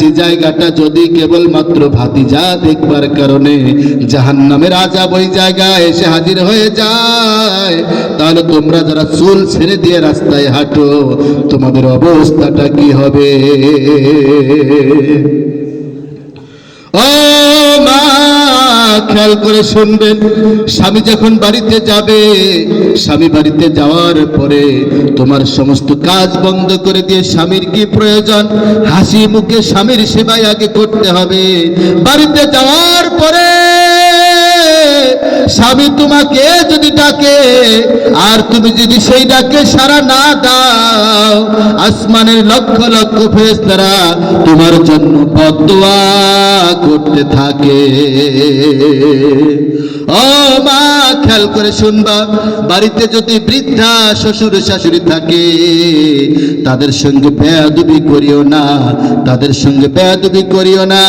যে জায়গাটা যদি কেবলমাত্র ভাতিজা দেখবার কারণে জাহান নামের আজাব ওই জায়গায় এসে হাজির হয়ে যায়, তাহলে তোমরা যারা চুল ছেড়ে দিয়ে রাস্তায় হাঁটো, তোমাদের অবস্থাটা কি হবে? খেয়াল করে শুনবেন, স্বামী যখন বাড়িতে যাবে, স্বামী বাড়িতে যাওয়ার পরে তোমার সমস্ত কাজ বন্ধ করে দিয়ে স্বামীর কি প্রয়োজন? হাসি মুখে স্বামীর সেবাই আগে করতে হবে। বাড়িতে যাওয়ার স্বামী তোমাকে যদি ডাকে, আর তুমি যদি সেই ডাকে সারা না দাও, আসমানের লক্ষ লক্ষ ফেরেশতারা তোমার জন্য বদদোয়া করতে থাকে। ও মা, খেয়াল করে শুনবা, বাড়িতে যদি বৃদ্ধা শ্বশুর শাশুড়ি থাকে, তাদের সঙ্গে বেয়াদবি করিও না, তাদের সঙ্গে বেয়াদবি করিও না।